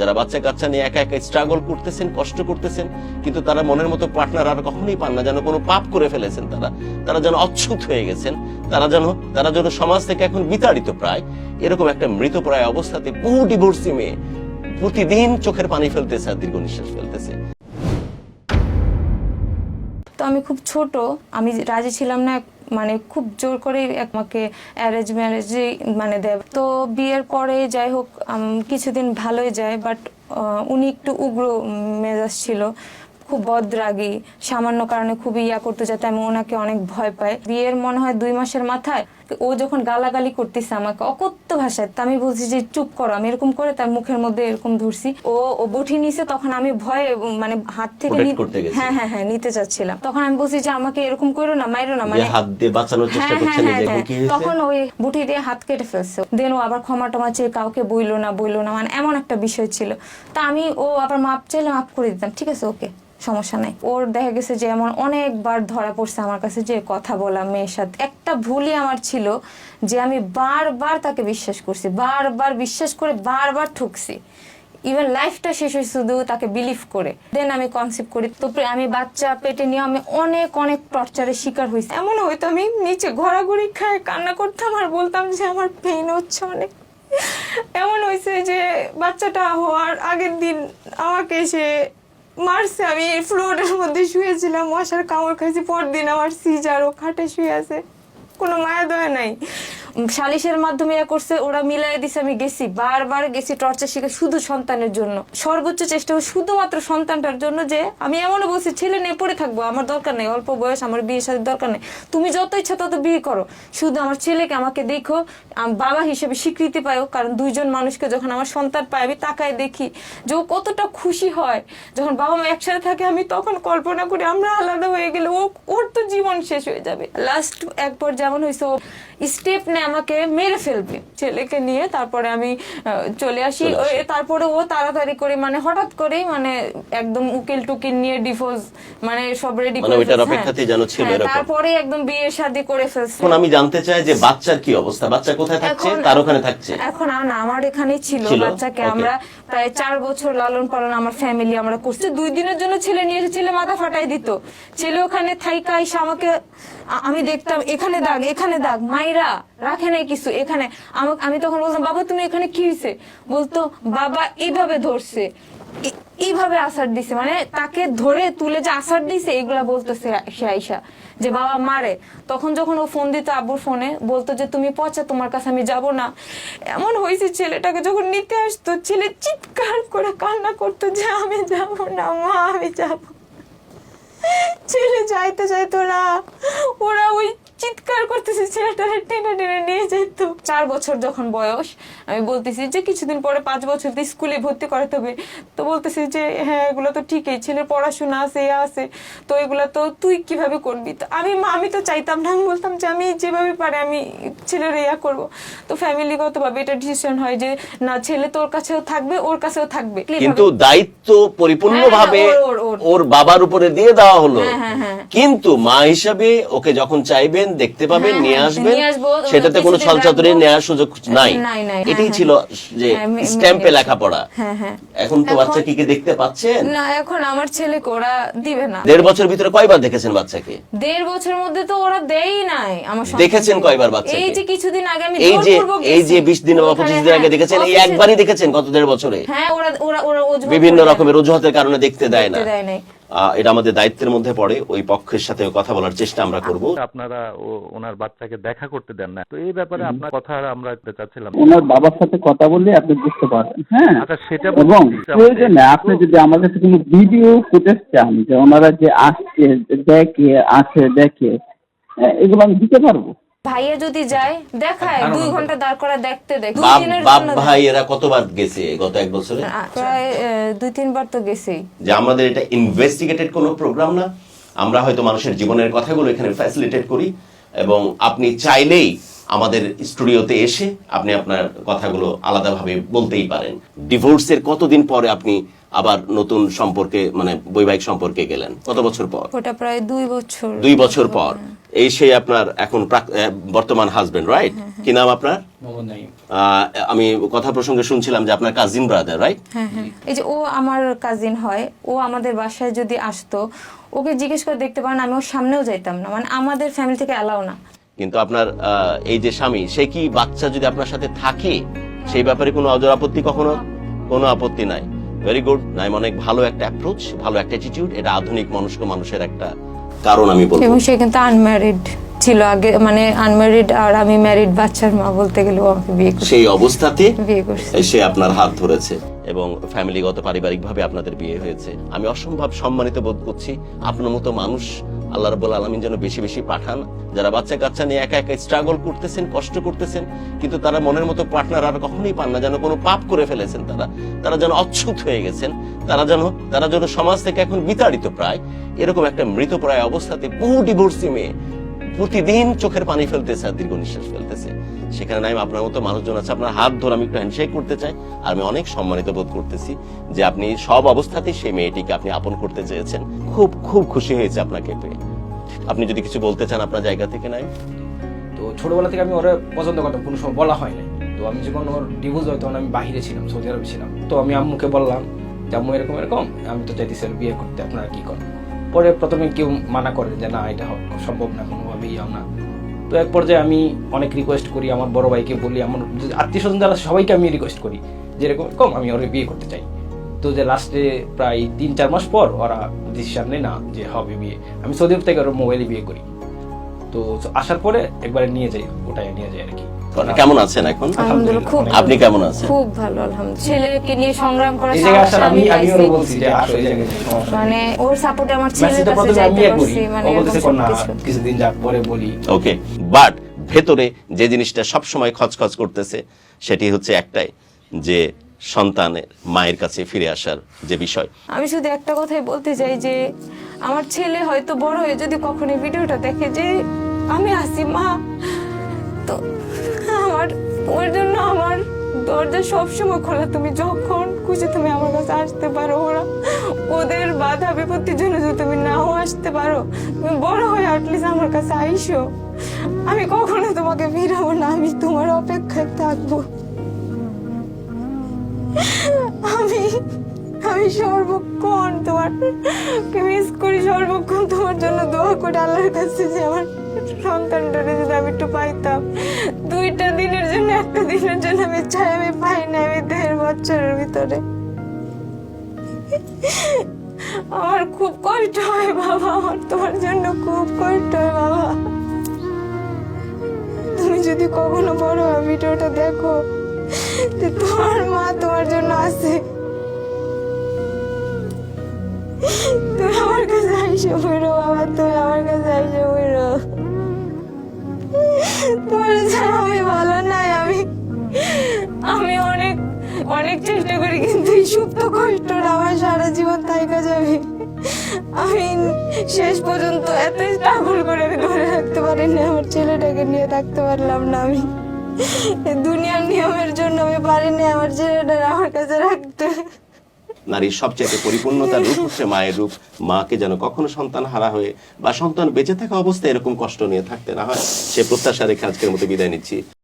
যারা বাচ্চা কাচ্চা নিয়ে একা একা স্ট্রাগল করতেছেন, কষ্ট করতেছেন, কিন্তু তারা মনের মতো পার্টনার আর কখনোই পান না, যেন কোনো পাপ করে ফেলেছেন তারা। তারা যেন অচ্ছুত হয়ে গেছেন, তারা যেন তারা যেন সমাজ থেকে এখন বিতাড়িত প্রায়। এরকম একটা মৃতপ্রায় অবস্থাতে বহু ডিভোর্সি মেয়ে প্রতিদিন চোখের পানি ফেলতেছে আর দীর্ঘ নিঃশ্বাস ফেলতেছে। তো আমি খুব ছোট, আমি রাজি ছিলাম না মানে খুব জোর করে আমাকে অ্যারেঞ্জ ম্যারেজে মানে দেয়। তো বিয়ের পরে যাই হোক কিছুদিন ভালোই যায় বাট উনি একটু উগ্র মেজাজ ছিল। খুব বদরাগী সামান্য কারণে খুব ইয়া করতে যেতে আমি ওনাকে অনেক ভয় পাই। বিয়ের মনে হয় দুই মাসের মাথায় ও যখন গালাগালি করতেছে আমাকে অকথ্য ভাষায় তা আমি বলছি যে চুপ করো আমি এরকম করে তার মুখের মধ্যে এরকম ধরছি। ও ও বটি নিছে তখন আমি ভয়ে মানে হাত থেকে। হ্যাঁ হ্যাঁ হ্যাঁ নিতে চাচ্ছিলাম। তখন আমি বলছি যে আমাকে এরকম করো না মাইরো না। মানে হাত দিয়ে বাঁচানোর চেষ্টা হ্যাঁ, হ্যাঁ, হ্যাঁ, এখন কি হয়েছে। তখন ওই বুটি দিয়ে হাত কেটে ফেলছে। দেন ও আবার ক্ষমা টমা চেয়ে কাউকে বইলো না বইলো না মানে এমন একটা বিষয় ছিল। তা আমি ও আবার মাপ চাইলে মাপ করে দিতাম। ঠিক আছে ওকে। সমস্যা নাই। ওর দেখা গেছে যে এমন অনেকবার ধরা পড়ছে আমার কাছে যে কথা বলা মেয়ের সাথে। একটা ভুলই আমার ছিল যে আমি বারবার তাকে বিশ্বাস করছি, বারবার বিশ্বাস করে বারবার ঠুকছি। ইভেন লাইফটা শেষ হয়েছে শুধু তাকে বিলিভ করে। দেন আমি কনসেপ্ট করি তো আমি বাচ্চা পেটে নিয়ে আমি অনেক অনেক টর্চারের শিকার হয়েছি। এমন হয়তো আমি নিচে ঘোরাঘুরি খায়, কান্না করতাম আর বলতাম যে আমার পেইন হচ্ছে অনেক। এমন হয়েছে যে বাচ্চাটা হওয়ার আগের দিন আমাকে এসে মারছে, আমি ফ্লোরের মধ্যে শুয়েছিলাম, মশার কামড় খাইছি, পরদিন আমার সিজার ও খাটে শুয়ে আছে। কোনো মায়া দয়া নাই। সালিশের মাধ্যমে ইয়া করছে, ওরা মিলাই দিছে, আমি গেছি। বারবার গেছি টর্চার শিখে শুধু সন্তানের জন্য। সর্বোচ্চ চেষ্টা শুধুমাত্র সন্তানটার জন্য যে, আমি এমনও বলছি, ছেলে নিয়ে পড়ে থাকব, আমার দরকার নেই, অল্প বয়স, আমার বিয়ের সাথে দরকার নেই। তুমি যত ইচ্ছা তত বিয়ে করো। শুধু আমার ছেলেকে আমাকে দেখো বাবা হিসেবে স্বীকৃতি পাও কারণ দুইজন মানুষকে যখন আমার সন্তান পায়, আমি তাকায় দেখি যে ও কতটা খুশি হয়। যখন বাবা মা একসাথে থাকে, আমি তখন কল্পনা করি, আমরা আলাদা হয়ে গেলে ও, ওর তো জীবন শেষ হয়ে যাবে। লাস্ট একবার যেমন হয়েছে, ও স্টেপ নেয় আমাকে মেরে ফেলবে ছেলেকে নিয়ে। তারপরে আমি চলে আসি। তারপরে ও তাড়াতাড়ি করে মানে হঠাৎ করেই মানে একদম উকিল টুকিল নিয়ে ডিভোর্স মানে সব রেডি মানে করে ওইটার অপেক্ষাতেই ছিল হ্যাঁ, এরকম। তারপরে একদম বিয়ে শাদী করে ফেলছে। এখন আমি জানতে চাই যে বাচ্চার কি অবস্থা? বাচ্চা কোথায় থাকছে? এখন- তার ওখানে থাকছে? এখন না আমার এখানেই ছিল? বাচ্চাকে। আমরা প্রায় চার বছর লালন পালন আমার ফ্যামিলি আমরা করছি। দুই দিনের জন্য ছেলে নিয়ে এসে ছেলে মাথা ফাটাই দিত। ছেলে ওখানে থাইকা এসে আমাকে আমি দেখতাম, এখানে দাগ এখানে দাগ, মাইরা, রাখে নাই কিছু, এখানে। আমি তখন বলতাম, বাবা, তুমি এখানে কি হয়েছে বলতো, বাবা, এইভাবে ধরছে। এইভাবে আসার দিছে মানে তাকে ধরে তুলে যে আসার দিছে, এগুলা বলতেছে সে আইসা, যে বাবা মারে। তখন যখন ও ফোন দিত আব্বুর ফোনে, বলতো যে, তুমি পচা, তোমার কাছে আমি যাব না। এমন হয়েছে ছেলেটাকে যখন নিতে আসতো, ছেলে চিৎকার করে কান্না করতো যে, আমি যাব না, মা, আমি যাব ছেলে যাইতে চাইতো না। ওরা ওই চিৎকার করতেছে ছেলেটারে টেনে টেনে নিয়ে যেত। চার বছর যখন বয়স আমি বলতেছি যে কিছুদিন পরে পাঁচ বছর দিয়ে স্কুলে ভর্তি করাতে হবে। তো বলতেছি যে হ্যাঁ এগুলো তো ঠিকই ছেলের পড়াশোনা আছে আছে। তো এগুলো তো তুই কীভাবে করবি? তো আমি আমি তো চাইতাম না আমি বলতাম যে আমি যেভাবে পারে আমি ছেলের ইয়া করব। তো ফ্যামিলিগতভাবে এটা ডিসিশন হয় যে না ছেলে তোর কাছেও থাকবে ওর কাছেও থাকবে। কিন্তু দায়িত্ব পরিপূর্ণভাবে হ্যাঁ, ওর, ওর, বাবার উপরে দিয়ে দেওয়া হলো। হ্যাঁ, হ্যাঁ, হ্যাঁ। কিন্তু মা হিসাবে ওকে যখন চাইবেন দেখতে পাবেন হ্যাঁ, নিয়ে হ্যাঁ, আসবেন। সেটাতে কোনো ছলচাতুরি নেওয়ার সুযোগ নাই। নাই, নাই, এটাই হ্যাঁ, ছিল যে হ্যাঁ, স্ট্যাম্পে লেখাপড়া। হ্যাঁ, হ্যাঁ। এখন তো বাচ্চা কি কি দেখতে পাচ্ছেন? না এখন আমার ছেলেকে ওরা দিবে না। দেড় বছর ভিতরে কয়বার দেখেছেন বাচ্চাকে? দেড় বছরের মধ্যে তো ওরা দেই নাই আমার। দেখেছেন কয়বার বাচ্চা এই যে কিছুদিন আগে আমি এই যে এই যে গেছি। বিশ দিন বা ওখানে, পঁচিশ দিন আগে হ্যাঁ, দেখেছেন এই একবারই দেখেছেন গত দেড় বছরে? হ্যাঁ ওরা ওরা ওরা বিভিন্ন রকমের অজুহাতের কারণে দেখতে দেয় না। এটা আমাদের দায়িত্বের মধ্যে পড়ে ওই পক্ষের সাথে কথা বলার চেষ্টা আমরা করব। আপনারা ও ওনার বাচ্চাকে দেখা করতে দেন না। তো এই ব্যাপারে আপনার কথা আমরা চাচ্ছিলাম। ওনার বাবার সাথে কথা বললে আপনি বুঝতে পারবেন হ্যাঁ? আচ্ছা সেটা এবং প্রয়োজনে আপনি যদি আমাদের কাছে কোনো ভিডিও ফুটেজ চান যে ওনারা যে আসছে দেখে আছে দেখে হ্যাঁ, এগুলো আমি দিতে পারব? ভাইয়া যদি যায় দেখায় দুই ঘণ্টা দাঁড় করা দেখতে দেখ। দুই বাপ দিনের বাপ ভাই এরা কতবার গেছে গত এক বছরে? প্রায় দুই তিনবার তো গেছেই। যে আমাদের এটা ইনভেস্টিগেটেড কোনো প্রোগ্রাম না। আমরা হয়তো মানুষের জীবনের কথাগুলো এখানে ফ্যাসিলিটেট করি এবং আপনি চাইলেই আমাদের স্টুডিওতে এসে আপনি আপনার কথাগুলো আলাদাভাবে বলতেই পারেন। ডিভোর্সের কতদিন পরে আপনি আবার নতুন সম্পর্কে মানে বৈবাহিক সম্পর্কে গেলেন? কত বছর পর? ওটা প্রায় দুই বছর। দুই বছর পর। এই সেই আপনার এখন আহ, বর্তমান হাজবেন্ড রাইট কি নাম আপনার? আমি কথা প্রসঙ্গে শুনছিলাম যে আপনার কাজিন ব্রাদার রাইট হ্যাঁ হ্যাঁ। এই যে ও আমার কাজিন হয় ও আমাদের বাসায় যদি আসতো ওকে জিজ্ঞেস করে দেখতে পারেন আমি ওর সামনেও যাইতাম না। মানে আমাদের ফ্যামিলি থেকে অ্যালাউ না। কিন্তু আপনার এই যে স্বামী সে কি বাচ্চা যদি আপনার সাথে থাকে সেই ব্যাপারে কোনো অজর আপত্তি কখনো? কোনো আপত্তি নাই। ভেরি গুড নাইম অনেক ভালো একটা অ্যাপ্রোচ ভালো একটা অ্যাটিটিউড এটা আধুনিক মনস্ক মানুষের একটা কারণ আমি বলব। এবং সে কিন্তু আনম্যারিড ছিল আগে মানে আনম্যারিড আর আমি ম্যারিড বাচ্চার মা বলতে গেলে আমাকে বিয়ে করছে। সেই অবস্থাতে বিয়ে করছে। সে আপনার হাত ধরেছে এবং ফ্যামিলিগত পারিবারিকভাবে আপনাদের বিয়ে হয়েছে। আমি অসম্ভব সম্মানিত বোধ করছি। আপনার মতো মানুষ আল্লাহ রাবুল আলমিন যেন বেশি বেশি পাঠান। যারা বাচ্চা কাচ্চা নিয়ে একা একা স্ট্রাগল করতেছেন, কষ্ট করতেছেন, কিন্তু তারা মনের মতো পার্টনার আর কখনোই পান না, যেন কোনো পাপ করে ফেলেছেন তারা। তারা যেন অচ্ছুত হয়ে গেছেন, তারা যেন তারা যেন সমাজ থেকে এখন বিতাড়িত প্রায়। এরকম একটা মৃতপ্রায় অবস্থাতে বহু ডিভোর্সি মেয়ে প্রতিদিন চোখের পানি ফেলতেছে আর দীর্ঘ নিঃশ্বাস ফেলতেছে। সেখানে নাই আপনার মতো মানুষজন আছে, আপনার হাত ধরে আমি একটু হ্যান্ডশেক করতে চাই। আর আমি অনেক সম্মানিত বোধ করতেছি যে আপনি সব অবস্থাতেই সেই মেয়েটিকে আপনি আপন করতে চেয়েছেন। খুব খুব খুশি হয়েছে আপনাকে পেয়ে। আপনি যদি কিছু বলতে চান আপনার জায়গা থেকে নাই তো ছোটবেলা থেকে আমি ওরা পছন্দ করতাম, কোনো সময় বলা হয় না তো আমি যখন ওর ডিভোর্স হয় তখন আমি বাহিরে ছিলাম, সৌদি আরবে ছিলাম। তো আমি আম্মুকে বললাম যে, আম্মু, এরকম এরকম? আমি তো চাইতেছি বিয়ে করতে, আপনারা কি করেন? পরে প্রথমে কেউ মানা করে যে, না, এটা সম্ভব না, কোনোভাবেই না। তো এক পর্যায়ে আমি অনেক রিকোয়েস্ট করি, আমার বড় ভাইকে বলি, আমার আত্মীয় স্বজন যারা, সবাইকে আমি রিকোয়েস্ট করি যেরকম কম, আমি ওরা বিয়ে করতে চাই। তো যে লাস্টে প্রায় তিন, চার মাস পর ওরা ডিসিশন নেয় না যে, হবে বিয়ে। আমি সৌদি থেকে ওর মোবাইলে বিয়ে করি। তো আসার পরে একবারে নিয়ে যাই ওটাই নিয়ে যাই আর কি। কেমন আছেন এখন? আলহামদুলিল্লাহ আপনি কেমন আছেন? খুব ভালো আলহামদুলিল্লাহ। ছেলেকে নিয়ে সংগ্রাম করা আমি পাইছি। বলছি যে আসো এই জায়গায় মানে ওর সাপোর্টে আমার ছেলের কাছে যাইতে পারছি মানে কিছুদিন যাক পরে বলি। ওকে বাট ভেতরে যে জিনিসটা সব সময় খচখচ করতেছে সেটি হচ্ছে একটাই যে সন্তানের মায়ের কাছে ফিরে আসার যে বিষয়। আমি শুধু একটা কথাই বলতে চাই যে আমার ছেলে হয়তো বড় হয়ে যদি কখনো ভিডিওটা দেখে যে আমি আসি মা। তো আমার, ওর জন্য আমার দরজা সবসময় খোলা। তুমি যখন খুশি তুমি আমার কাছে আসতে পারো, ওরা ওদের বাধা বিপত্তির জন্য যদি তুমি নাও আসতে পারো, তুমি বড় হয়ে অ্যাটলিস্ট আমার কাছে আইসো। আমি কখনো তোমাকে ফিরাবো না, আমি তোমার অপেক্ষায় থাকব। আমি আমি সর্বক্ষণ তোমার মিস করি, সর্বক্ষণ তোমার জন্য দোয়া করি আল্লাহর কাছে যে আমার সন্তানটারে যদি আমি একটু পাইতাম। দুইটা দিনের জন্য, একটা দিনের জন্য আমি চাই আমি পাই না আমি দেড় বছরের ভিতরে। আমার খুব কষ্ট হয় বাবা, আমার তোমার জন্য খুব কষ্ট হয় বাবা। তুমি যদি কখনো বড় ভিডিওটা দেখো তোমার মা তোমার জন্য আছে। আইসো বইরো বাবা, তুমি আমার কাছে আইসো বইরো তোমার ছাড়া আমি ভালো নাই, আমি আমি অনেক অনেক চেষ্টা করি, কিন্তু এই সুপ্ত কষ্টটা আমার সারা জীবন থাইকা যাবে আমি শেষ পর্যন্ত এত স্ট্রাগল করে ধরে রাখতে পারিনি, আমার ছেলেটাকে নিয়ে থাকতে পারলাম না আমি। দুনিয়ার নিয়মের জন্য আমি পারিনি আমার ছেলেটা আমার কাছে রাখতে। নারীর সবচেয়ে পরিপূর্ণতার রূপ হচ্ছে মায়ের রূপ। মাকে যেন কখনো সন্তান হারা হয়ে বা সন্তান বেঁচে থাকা অবস্থায় এরকম কষ্ট নিয়ে থাকতে না হয়, সে প্রত্যাশা রেখে আজকের মতো বিদায় নিচ্ছি।